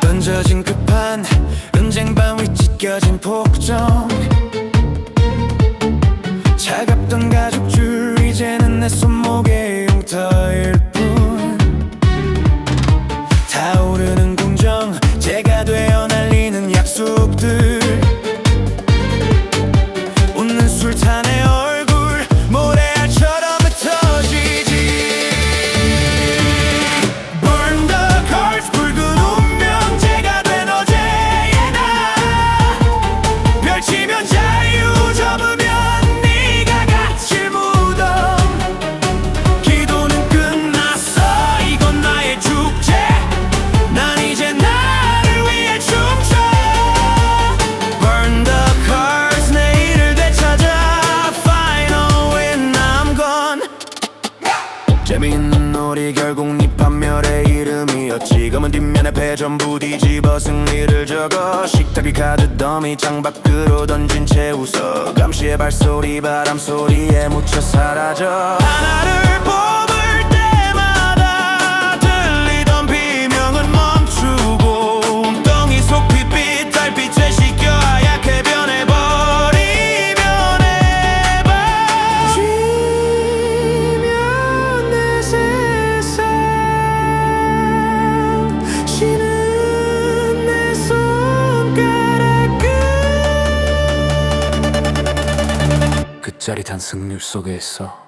던져진 급한 은쟁반 위 찢겨진 폭정. 차갑던 가죽줄 이제는 내손 웃는 술탄 재미있는 놀이 결국 네 판멸의 이름이었지. 검은 뒷면에 패 전부 뒤집어 승리를 적어. 식탁 위 카드 더미 창 밖으로 던진 채 웃어 감시의 발소리 바람 소리에 묻혀 사라져. 하나를 짜릿한 승률 속에 있어